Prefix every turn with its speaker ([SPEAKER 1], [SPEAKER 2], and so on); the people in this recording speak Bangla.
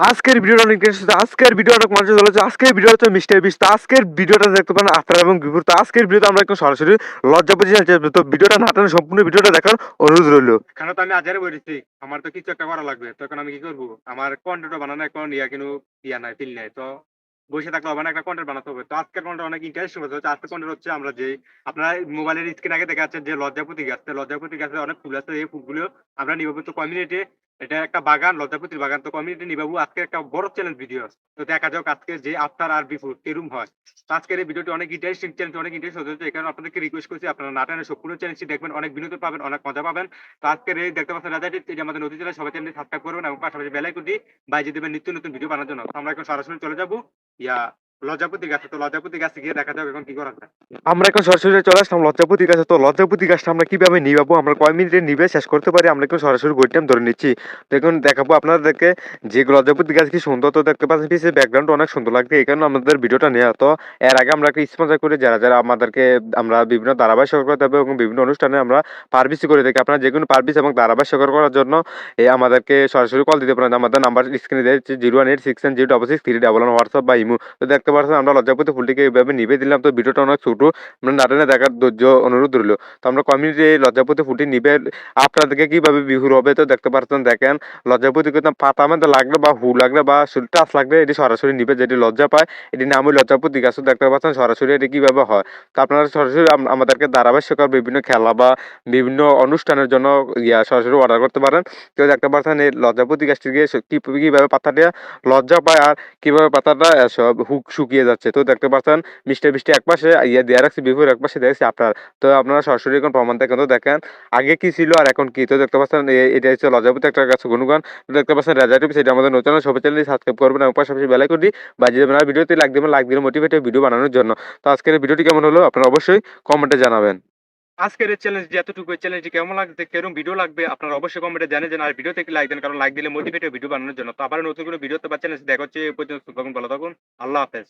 [SPEAKER 1] আজকের ভিডিওটা অনেক ইন্টারেস্ট আজকের ভিডিওটা অনেক মজা চলেছে, আজকের ভিডিও হচ্ছে মিস্টার বিস্ট, আজকের ভিডিওটা দেখতে পারেন আফটার এবং বিফোর তো আজকের ভিডিওতে আমরা একটু সরাসরি লজ্জাপতি চ্যানেল তো ভিডিওটা না টানে সম্পূর্ণ ভিডিওটা দেখার অনুরোধ রইল।
[SPEAKER 2] এখানে তো আমি আজারে বলেছি, আমার তো কিছু একটা করা লাগবে, তো এখন আমি কি করব? আমার কন্টেন্ট বানানো এখন ইয়া কিন্তু ইয়া নাই ফিল নাই, তো বসে থাকলে হবে না, একটা কন্টেন্ট বানাতে হবে। তো আজকের কন্টেন্ট অনেক ইন্টারেস্টিং হচ্ছে আজকের কন্টেন্ট হচ্ছে আমরা যে আপনারা মোবাইলের স্ক্রিন আগে দেখা যাচ্ছে যে লজ্জাপতি গাছ লজ্জাপতি গাছে অনেক ফুল আছে, এই ফুলগুলো আমরা নিবাবো তো কমিউনিটি এটা একটা বাগান, লজ্জাপতির বাগান। তো কমিউনিটি নিবাবো, আজকে একটা বড় চ্যালেঞ্জ ভিডিও তো দেখা যাক আজকে যে আফটার আর বিফোর এরুম হয়। আজকের এই ভিডিওটি অনেক ইন্টারেস্টিং চ্যালেঞ্জ অনেক ইন্টারেস্ট হচ্ছে এখানে আপনাদেরকে রিকোয়েস্ট করছি, আপনারা নাটানে সম্পূর্ণ চ্যালেঞ্জটি দেখবেন, অনেক বিনোদন পাবেন, অনেক মজা পাবেন। তো আজকের এই দেখতে পাচ্ছেন রাজাটি যে আমাদের নদী জেলা সবাই চ্যানেল সাবস্ক্রাইব করবেন এবং পাশাপাশি বেলাই করে বাইজে দেবেন নিত্য নতুন ভিডিও বানানোর জন্য। আমরা এখন সরাসরি চলে যাব। ইয়া লজ্জাপতি গাছে তো লজ্জাপতি গাছে গিয়ে দেখা যাবে এখন কি করা
[SPEAKER 1] আমরা এখন সরাসরি চলে আসলাম লজ্জাপতি গাছে। তো লজ্জাপতি গাছটা আমরা কীভাবে আমরা কয় মিনিটে নিবে? শেষ করতে পারি, আমরা একটু সরাসরি ধরে নিচ্ছি। দেখুন, দেখাবো আপনাদেরকে যে লজ্জাপতি গাছ কি সুন্দর। তো দেখতে ব্যাকগ্রাউন্ড অনেক সুন্দর লাগছে, এই কারণে আমাদের ভিডিওটা নেওয়া তো এর আগে আমরা একটা স্পন্সার করি, যারা যারা আমাদেরকে, আমরা বিভিন্ন ধারাবাহিক সহকার করতে হবে এবং বিভিন্ন অনুষ্ঠানে আমরা পারভিসি করে থাকি, আপনারা যে কোনো পারভিস এবং ধারাবাহিক সহকার করার জন্য আমাদেরকে সরাসরি কল দিতে পারেন। আমাদের নাম্বার স্ক্রিনে দিয়েছে zero one eight six zero double six three double one WhatsApp বা ইমো তো দেখতে পাচ্ছেন আমরা লজ্জাপতি ফুলটিকে এইভাবে নিবে দিলাম। তো ভিডিওটা অনেক ছোটো আমরা নাটনে দেখার ধৈর্য, অনুরোধ রইল। তো আমরা কমিউনিটি লজ্জাপতি ফুলটি নিবে আপনাদেরকে কীভাবে বিহুর হবে তো দেখতে পাচ্ছেন দেখেন। লজ্জাপতি কিন্তু পাতা মধ্যে লাগলে বা হু লাগলে বা টাচ লাগলে এটি সরাসরি নিবে যেটি লজ্জা পায়, এটি নামই লজ্জাপতি গাছ দেখতে পাচ্ছেন সরাসরি এটি কীভাবে হয়। তো আপনারা সরাসরি আম- আমাদেরকে ধারাবাহিক বিভিন্ন খেলা বা বিভিন্ন অনুষ্ঠানের জন্য ইয়া সরাসরি অর্ডার করতে পারেন। তো দেখতে পাচ্ছেন এই লজ্জাপতি গাছটি গিয়ে কি, কীভাবে পাতাটা লজ্জা পায় আর কীভাবে পাতাটা সব হুক শুকিয়ে যাচ্ছে। তো দেখতে পাচ্ছেন, মিষ্টি মিষ্টি এক পাশে ইয়ে দেওয়া রাখছি বিফোর এক পাশে দেখছি আপনার। তো আপনারা সরাসরি এখন প্রমাণ দেখেন তো দেখেন, আগে কি ছিল আর এখন কি? তো দেখতে পাচ্ছেন এটা হচ্ছে লজাপতি একটা গাছ, গুণগান। দেখতে পাচ্ছেন, রাজা টিপস এটা আমাদের নতুন সবাই চ্যানেল সাবস্ক্রাইব করবেন এবং পাশাপাশি বেলাই করে বাজিয়ে দেবেন। আর ভিডিওতে লাইক দেবেন, লাইক দিলে মোটিভেটেড ভিডিও বানানোর জন্য। তো আজকের ভিডিওটি কেমন হলো? আপনারা অবশ্যই কমেন্টে জানাবেন।
[SPEAKER 2] আজকের এই চ্যালেঞ্জ এতটুকু চ্যালেঞ্জটি কেমন লাগছে, কেরম ভিডিও লাগবে, আপনারা অবশ্যই কমেন্টে জানিয়ে আর ভিডিও থেকে লাইক দেন, কারণ লাইক দিলে মোটিভেটেড ভিডিও বানানোর জন্য। তো আবার নতুন কোনো ভিডিওতে বা চ্যালেঞ্জ দেখা হচ্ছে, এই পর্যন্ত ভালো থাকুন, আল্লাহ হাফেজ।